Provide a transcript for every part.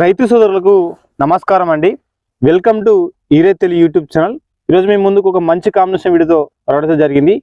రైతు సోదరులకు నమస్కారం అండి. వెల్కమ్ టు ఈరే తెలి యూట్యూబ్ ఛానల్. ఈరోజు మేము ముందుకు ఒక మంచి కాంబినేషన్ వీడియోతో రావడం జరిగింది.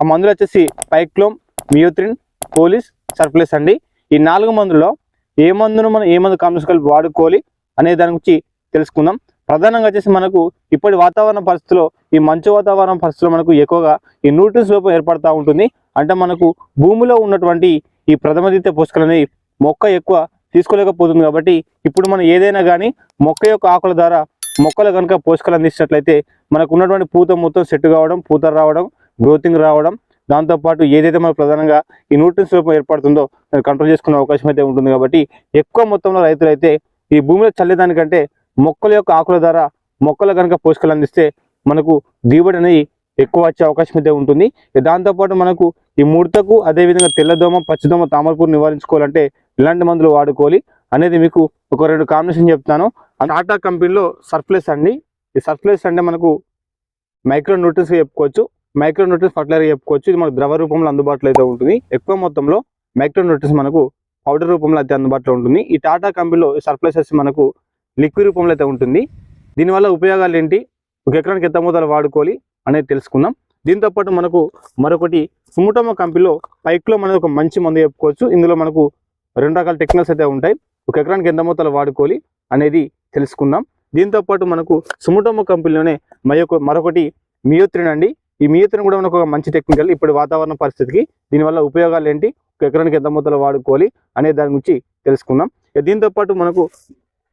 ఆ మందులు వచ్చేసి పైక్లోమ్ మియోత్రిన్ పోలీస్ సర్ప్లెస్ అండి. ఈ నాలుగు మందుల్లో ఏ మందును మనం ఏ మందు కాంబినేషన్ కలిపి వాడుకోవాలి అనే దాని గురించి తెలుసుకుందాం. ప్రధానంగా వచ్చేసి మనకు ఇప్పటి వాతావరణ పరిస్థితుల్లో ఈ మంచు వాతావరణ పరిస్థితుల్లో మనకు ఎక్కువగా ఈ న్యూట్రిన్స్ లోపం ఏర్పడతా ఉంటుంది. అంటే మనకు భూమిలో ఉన్నటువంటి ఈ ప్రథమ ద్వితీయ పోషకాలు మొక్క ఎక్కువ తీసుకోలేకపోతుంది కాబట్టి ఇప్పుడు మనం ఏదైనా కానీ మొక్క యొక్క ఆకుల ద్వారా మొక్కలు కనుక పోషకాలు అందించినట్లయితే మనకు ఉన్నటువంటి పూత మొత్తం సెట్ కావడం పూత రావడం గ్రోతింగ్ రావడం దాంతోపాటు ఏదైతే మనకు ప్రధానంగా ఈ న్యూట్రిన్స్ రూపం ఏర్పడుతుందో కంట్రోల్ చేసుకునే అవకాశం అయితే ఉంటుంది కాబట్టి ఎక్కువ మొత్తంలో రైతులు ఈ భూమిలో చల్లేదానికంటే మొక్కల యొక్క ఆకుల ద్వారా మొక్కలు కనుక పోషకాలు అందిస్తే మనకు దిగుబడి అనేది ఎక్కువ వచ్చే అవకాశం అయితే ఉంటుంది. దాంతోపాటు మనకు ఈ ముడతకు అదేవిధంగా తెల్లదోమ పచ్చదోమ తామరపూర్ నివారించుకోవాలంటే ఇలాంటి మందులు వాడుకోవాలి అనేది మీకు ఒక రెండు కాంబినేషన్ చెప్తాను. టాటా కంపెనీలో సర్ప్లెస్ అండి. ఈ సర్ప్లస్ అంటే మనకు మైక్రో న్యూట్రియన్స్ చెప్పుకోవచ్చు. మైక్రో న్యూట్రియన్స్ ఫర్టిలైజర్ చెప్పుకోవచ్చు. ఇది మనకు ద్రవ రూపంలో అందుబాటులో అయితే ఉంటుంది. ఎక్కువ మొత్తంలో మైక్రో న్యూట్రియన్స్ మనకు పౌడర్ రూపంలో అయితే అందుబాటులో ఉంటుంది. ఈ టాటా కంపెనీలో సర్ప్లస్ మనకు లిక్విడ్ రూపంలో అయితే ఉంటుంది. దీనివల్ల ఉపయోగాలు ఏంటి? ఒక ఎకరానికి ఎంత మోతాదు వాడుకోవాలి? అనేది తెలుసుకుందాం. దీంతో పాటు మనకు మరొకటి సుముటమ కంపెనీలో పైక్లో మనది ఒక మంచి మందు చెప్పుకోవచ్చు. ఇందులో మనకు రెండు రకాల టెక్నిక్స్ అయితే ఉంటాయి. ఒక ఎకరానికి ఎంత మొత్తాలు వాడుకోవాలి అనేది తెలుసుకుందాం. దీంతో పాటు మనకు సుముటమ కంపెనీలోనే మరొక మరొకటి మియోత్రిన్ అండి. ఈ మియోత్రిన్ కూడా మనకు ఒక మంచి టెక్నికల్ ఇప్పుడు వాతావరణ పరిస్థితికి దీనివల్ల ఉపయోగాలు ఏంటి? ఒక ఎకరానికి ఎంత మొత్తాలు వాడుకోవాలి అనే దాని గురించి తెలుసుకుందాం. దీంతోపాటు దీంతో పాటు మనకు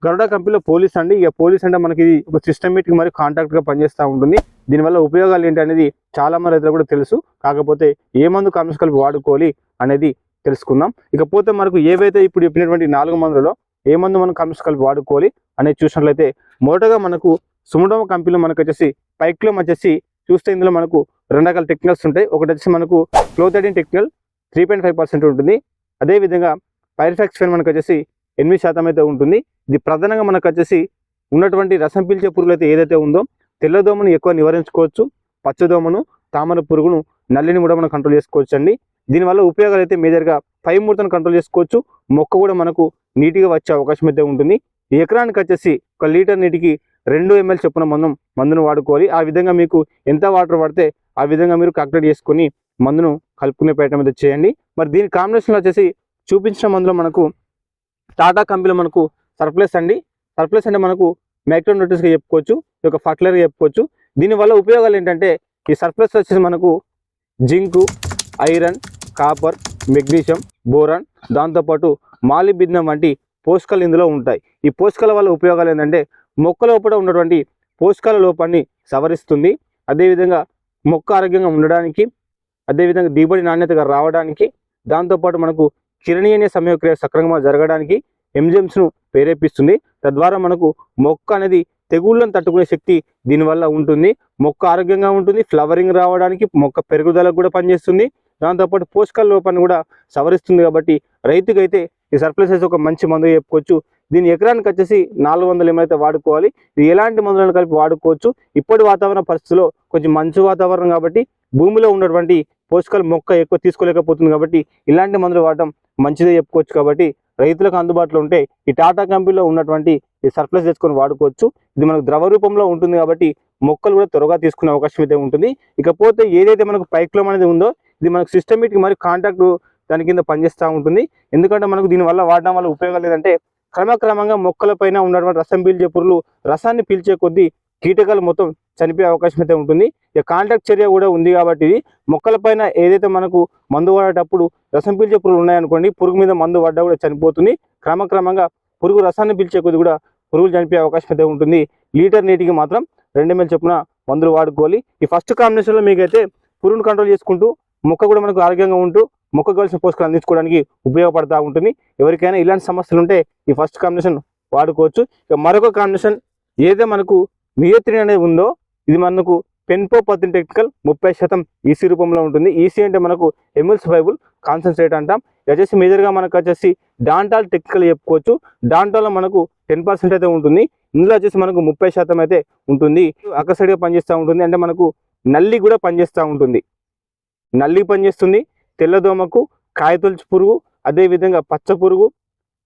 గరుడ కంపెనీలో పోలీస్ అండి. ఇక పోలీస్ అంటే మనకి ఒక సిస్టమేటిక్ మరియు కాంట్రాక్ట్గా పనిచేస్తూ ఉంటుంది. దీనివల్ల ఉపయోగాలు ఏంటి అనేది చాలా మంది రైతులకు కూడా తెలుసు. కాకపోతే ఏ మందు కాంబినేషన్ కలిపి వాడుకోవాలి అనేది తెలుసుకుందాం. ఇకపోతే మనకు ఏవైతే ఇప్పుడు చెప్పినటువంటి నాలుగు మందులలో ఏ మందు మనం కాంబినేషన్ కలిపి వాడుకోవాలి అనేది చూసినట్లయితే మొదటగా మనకు సుముడమ కంపెనీలో మనకు వచ్చేసి పైక్లో వచ్చేసి చూస్తే ఇందులో మనకు రెండు రకాల టెక్నికల్స్ ఉంటాయి. ఒకటి వచ్చేసి మనకు clothianidin technical three point five percent ఉంటుంది. అదేవిధంగా పైర్ఫాక్స్ ఫెన్ మనకు వచ్చేసి ఎనిమిది శాతం అయితే ఉంటుంది. ఇది ప్రధానంగా మనకు వచ్చేసి ఉన్నటువంటి రసం పీల్చే పురుగులు అయితే ఏదైతే ఉందో తెల్లదోమను ఎక్కువ నివారించుకోవచ్చు. పచ్చదోమను తామర పురుగును నల్లిని కూడా మనం కంట్రోల్ చేసుకోవచ్చు అండి దీనివల్ల ఉపయోగాలు అయితే మేజర్గా పై ముడతను కంట్రోల్ చేసుకోవచ్చు. మొక్క కూడా మనకు నీట్గా వచ్చే అవకాశం అయితే ఉంటుంది. ఈ ఎకరానికి వచ్చేసి ఒక లీటర్ నీటికి రెండు ఎంఎల్ చొప్పున మనం మందును వాడుకోవాలి. ఆ విధంగా మీకు ఎంత వాటర్ పడితే ఆ విధంగా మీరు కాక్యులేట్ చేసుకొని మందును కలుపుకునే ప్రయత్నం అయితే చేయండి. మరి దీని కాంబినేషన్లో వచ్చేసి చూపించిన మందులో మనకు టాటా కంపెనీలో మనకు సర్ప్లస్ అండి. సర్ప్లస్ అంటే మనకు మైక్రో న్యూట్రియన్స్గా చెప్పుకోవచ్చు ఈ యొక్క ఫర్టిలైజర్గా చెప్పుకోవచ్చు. దీనివల్ల ఉపయోగాలు ఏంటంటే ఈ సర్ప్లస్ వచ్చేసి మనకు zinc iron copper magnesium boron దాంతోపాటు మాలిబిందం వంటి పోషకాలు ఇందులో ఉంటాయి. ఈ పోషకాల వల్ల ఉపయోగాలు ఏంటంటే మొక్క లోపల ఉన్నటువంటి పోషకాల లోపాన్ని సవరిస్తుంది. అదేవిధంగా మొక్క ఆరోగ్యంగా ఉండడానికి అదేవిధంగా దిగుబడి నాణ్యతగా రావడానికి దాంతోపాటు మనకు కిరణీయ సమయక్రియ సక్రమంగా జరగడానికి ఎంజెమ్స్ను ప్రేరేపిస్తుంది. తద్వారా మనకు మొక్క అనేది తెగుళ్ళను తట్టుకునే శక్తి దీనివల్ల ఉంటుంది. మొక్క ఆరోగ్యంగా ఉంటుంది. ఫ్లవరింగ్ రావడానికి మొక్క పెరుగుదలకు కూడా పనిచేస్తుంది. దాంతోపాటు పోషకాల లోపాన్ని కూడా సవరిస్తుంది కాబట్టి రైతుకైతే ఈ సర్ప్లసెస్ ఒక మంచి మందు చెప్పుకోవచ్చు. దీని ఎకరానికి వచ్చేసి నాలుగు వందలు ఏమైతే వాడుకోవాలి ఇది ఎలాంటి మందులను కలిపి వాడుకోవచ్చు? ఇప్పటి వాతావరణ పరిస్థితుల్లో కొంచెం మంచు వాతావరణం కాబట్టి భూమిలో ఉన్నటువంటి పోషకాలు మొక్క ఎక్కువ తీసుకోలేకపోతుంది కాబట్టి ఇలాంటి మందులు వాడటం మంచిదే చెప్పుకోవచ్చు కాబట్టి రైతులకు అందుబాటులో ఉంటే ఈ టాటా కంపెనీలో ఉన్నటువంటి ఈ సర్ప్లస్ తెచ్చుకొని వాడుకోవచ్చు. ఇది మనకు ద్రవ రూపంలో ఉంటుంది కాబట్టి మొక్కలు కూడా త్వరగా తీసుకునే అవకాశం అయితే ఉంటుంది. ఇకపోతే ఏదైతే మనకు పైక్లోమ్ అనేది ఉందో ఇది మనకు సిస్టమేటిక్ మరి కాంటాక్ట్ దాని కింద పనిచేస్తూ ఉంటుంది. ఎందుకంటే మనకు దీనివల్ల వాడడం వల్ల ఉపయోగాలు లేదంటే క్రమక్రమంగా మొక్కల పైన ఉన్నటువంటి రసం పీల్చే పురుగులు రసాన్ని పీల్చే కొద్దీ కీటకాలు మొత్తం చనిపోయే అవకాశం అయితే ఉంటుంది. ఇక కాంట్రాక్ట్ చర్య కూడా ఉంది కాబట్టి ఇది. మొక్కల పైన ఏదైతే మనకు మందు వాడేటప్పుడు రసం పీల్చే పురుగులు ఉన్నాయనుకోండి పురుగు మీద మందు పడ్డా కూడా చనిపోతుంది. క్రమక్రమంగా పురుగు రసాన్ని పీల్చే కొద్ది కూడా పురుగులు చనిపోయే అవకాశం అయితే ఉంటుంది. లీటర్ నీటికి మాత్రం రెండు ఎంఎల్ చొప్పున మందులు వాడుకోవాలి. ఈ ఫస్ట్ కాంబినేషన్లో మీకైతే పురుగును కంట్రోల్ చేసుకుంటూ మొక్క కూడా మనకు ఆరోగ్యంగా ఉంటూ మొక్క కావాల్సిన పోషకాలు అందించుకోవడానికి ఉపయోగపడతా ఉంటుంది. ఎవరికైనా ఇలాంటి సమస్యలు ఉంటే ఈ ఫస్ట్ కాంబినేషన్ వాడుకోవచ్చు. ఇక మరొక కాంబినేషన్ ఏదైతే మనకు మియోత్రిన్ అనేది ఉందో ఇది మనకు పెన్పో పత్తిన టెక్నికల్ ముప్పై శాతం ఈసీ రూపంలో ఉంటుంది. ఈసీ అంటే మనకు ఎమ్యూల్సిఫైబుల్ కాన్సన్ట్రేట్ అంటాం. ఇది వచ్చేసి మేజర్గా మనకు వచ్చేసి డాంటాల్ టెక్నికల్ చెప్పుకోవచ్చు. డాంటాల్లో మనకు టెన్ పర్సెంట్ అయితే ఉంటుంది. ఇందులో వచ్చేసి మనకు ముప్పై శాతం అయితే ఉంటుంది. అక్కసైడ్గా పనిచేస్తూ ఉంటుంది. అంటే మనకు నల్లి కూడా పనిచేస్తూ ఉంటుంది. నల్లి పనిచేస్తుంది. తెల్లదోమకు కాయతొలుచు పురుగు అదేవిధంగా పచ్చ పురుగు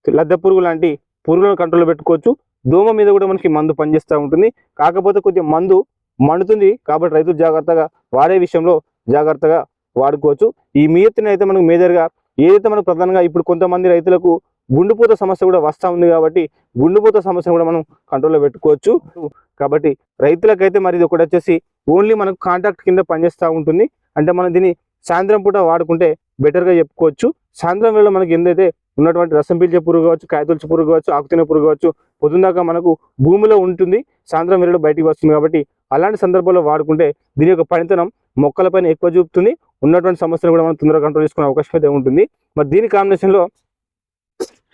లద్దె పురుగు లాంటి పురుగులను కంట్రోల్ పెట్టుకోవచ్చు. దోమ మీద కూడా మనకి మందు పనిచేస్తూ ఉంటుంది. కాకపోతే కొద్దిగా మందు మండుతుంది కాబట్టి రైతులు జాగ్రత్తగా వాడే విషయంలో జాగ్రత్తగా వాడుకోవచ్చు. ఈ మియత్తిని అయితే మనకు మేజర్గా ఏదైతే మనకు ప్రధానంగా ఇప్పుడు కొంతమంది రైతులకు గుండెపోత సమస్య కూడా వస్తూ ఉంది కాబట్టి గుండెపోత సమస్యను కూడా మనం కంట్రోల్లో పెట్టుకోవచ్చు. కాబట్టి రైతులకైతే మరి ఇది ఒకటి వచ్చేసి ఓన్లీ మనకు కాంట్రాక్ట్ కింద పనిచేస్తూ ఉంటుంది. అంటే మనం దీన్ని సాయంత్రం పూట వాడుకుంటే బెటర్గా చెప్పుకోవచ్చు. సాయంత్రం వేళ మనకి ఏందైతే ఉన్నటువంటి రసం పీల్చే పురుగు కావచ్చు కాయతొలచి పురుగు కావచ్చు ఆకుతిన పురుగు కావచ్చు పొద్దున్నాక మనకు భూమిలో ఉంటుంది. సాయంత్రం వేళలో బయటికి వస్తుంది కాబట్టి అలాంటి సందర్భాల్లో వాడుకుంటే దీని యొక్క పనితనం మొక్కలపైన ఎక్కువ చూపుతుంది. ఉన్నటువంటి సమస్యలు కూడా మనం తొందరగా కంట్రోల్ చేసుకునే అవకాశం అయితే ఉంటుంది. మరి దీని కాంబినేషన్లో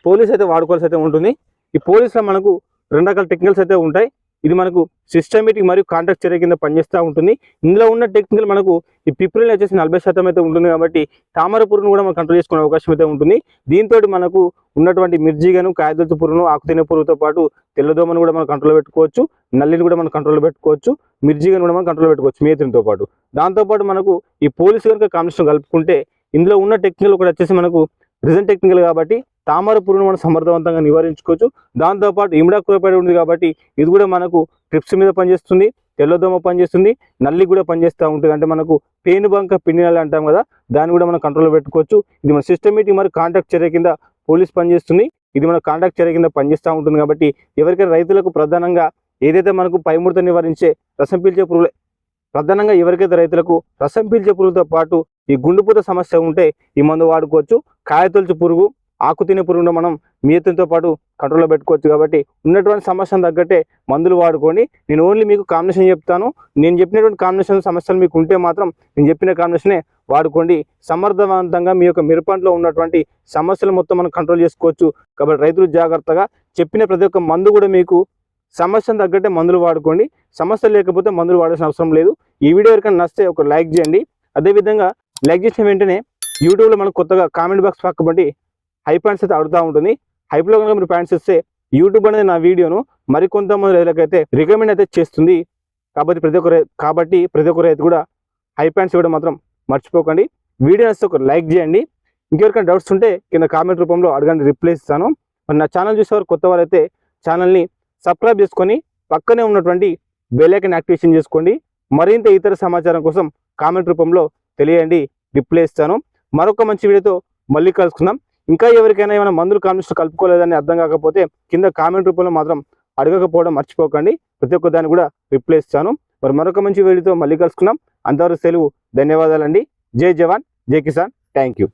పోలీస్ అయితే వాడుకోవాల్సి అయితే ఉంటుంది. ఈ పోలీస్లో మనకు రెండు రకాల టెక్నికల్స్ అయితే ఉంటాయి. ఇది మనకు సిస్టమేటిక్ మరియు కాంట్రాక్ట్ చర్య కింద పనిచేస్తూ ఉంటుంది. ఇందులో ఉన్న టెక్నికల్ మనకు ఈ పిప్రిల్ వచ్చేసి నలభై శాతం అయితే ఉంటుంది కాబట్టి తామర పురుగును కూడా మనం కంట్రోల్ చేసుకునే అవకాశం అయితే ఉంటుంది. దీంతో మనకు ఉన్నటువంటి మిర్జిగను కాయదొత్తు పురుగును ఆకుతినే పురుగుతో పాటు తెల్లదోమను కూడా మనం కంట్రోల్ పెట్టుకోవచ్చు. నల్లిని కూడా మనం కంట్రోల్ పెట్టుకోవచ్చు. మిర్జిగను కూడా మనం కంట్రోల్ పెట్టుకోవచ్చు మేతినితో పాటు. దాంతోపాటు మనకు ఈ పోలీసు కనుక కాంబినేషన్ కలుపుకుంటే ఇందులో ఉన్న టెక్నికల్ ఒకటి వచ్చేసి మనకు రిజన్ టెక్నికల్ కాబట్టి తామర పురుగును మనం సమర్థవంతంగా నివారించుకోవచ్చు. దాంతోపాటు ఇమిడాక్రోపైడ్ ఉంది కాబట్టి ఇది కూడా మనకు ట్రిప్స్ మీద పనిచేస్తుంది తెల్లదోమ పనిచేస్తుంది నల్లి కూడా పనిచేస్తూ ఉంటుంది. అంటే మనకు పేనుబంక పిండినల్లి అంటాం కదా దాన్ని కూడా మనం కంట్రోల్లో పెట్టుకోవచ్చు. ఇది మన సిస్టమేటిక్ మరి కాంటాక్ట్ చర్య కింద పోలీస్ పనిచేస్తుంది. ఇది మన కాంటాక్ట్ చర్య కింద పనిచేస్తూ ఉంటుంది కాబట్టి ఎవరికైనా రైతులకు ప్రధానంగా ఏదైతే మనకు పైముడత నివారించే రసం పీల్చే పురుగులు ప్రధానంగా ఎవరికైతే రైతులకు రసం పీల్చే పురుగుతో పాటు ఈ గుండుపూత సమస్య ఉంటే ఈ మందు వాడుకోవచ్చు. కాయతొలుచు పురుగు ఆకు తినే పురుగును మనం మియతంతో పాటు కంట్రోల్లో పెట్టుకోవచ్చు కాబట్టి ఉన్నటువంటి సమస్యను తగ్గట్టే మందులు వాడుకోండి నేను ఓన్లీ మీకు కాంబినేషన్ చెప్తాను. నేను చెప్పినటువంటి కాంబినేషన్ సమస్యలు మీకు ఉంటే మాత్రం నేను చెప్పిన కాంబినేషనే వాడుకోండి. సమర్థవంతంగా మీ యొక్క మిరపంట్లో ఉన్నటువంటి సమస్యలు మొత్తం మనం కంట్రోల్ చేసుకోవచ్చు. కాబట్టి రైతులు జాగ్రత్తగా చెప్పిన ప్రతి ఒక్క మందు కూడా మీకు సమస్యను తగ్గట్టే మందులు వాడుకోండి. సమస్య లేకపోతే మందులు వాడాల్సిన అవసరం లేదు. ఈ వీడియో ఎవరికైనా నచ్చితే ఒక లైక్ చేయండి. అదేవిధంగా లైక్ చేసిన వెంటనే యూట్యూబ్లో మనం కొత్తగా కామెంట్ బాక్స్ పక్కబట్టి హై ప్యాంట్స్ అయితే అడుగుతూ ఉంటుంది. హైప్లో కనుక మీరు ప్యాంట్స్ ఇస్తే యూట్యూబ్ అనేది నా వీడియోను మరికొంతమంది రైతులకైతే రికమెండ్ అయితే చేస్తుంది. కాబట్టి ప్రతి ఒక్క కాబట్టి ప్రతి ఒక్క రైతు కూడా హై ప్యాంట్స్ ఇవ్వడం మాత్రం మర్చిపోకండి. వీడియో నచ్చితే ఒక లైక్ చేయండి. ఇంకెవరికైనా డౌట్స్ ఉంటే కింద కామెంట్ రూపంలో అడగండి రిప్లై ఇస్తాను. మరి నా ఛానల్ చూసేవారు కొత్త వారైతే ఛానల్ని సబ్స్క్రైబ్ చేసుకొని పక్కనే ఉన్నటువంటి బెల్లైకన్ యాక్టివేషన్ చేసుకోండి. మరింత ఇతర సమాచారం కోసం కామెంట్ రూపంలో తెలియండి రిప్లై ఇస్తాను. మరొక మంచి వీడియోతో మళ్ళీ కలుసుకుందాం. ఇంకా ఎవరికైనా ఏమైనా మందులు కాంబినేషన్ కలుపుకోలేదని అర్థం కాకపోతే కింద కామెంట్ రూపంలో మాత్రం అడగకపోవడం మర్చిపోకండి. ప్రతి ఒక్క దాన్ని కూడా రిప్లై ఇస్తాను. మరి మరొక మంచి వీడియోతో మళ్ళీ కలుసుకున్నాం అంతవరకు సెలవు ధన్యవాదాలండి. జై జవాన్ జై కిసాన్. Thank you.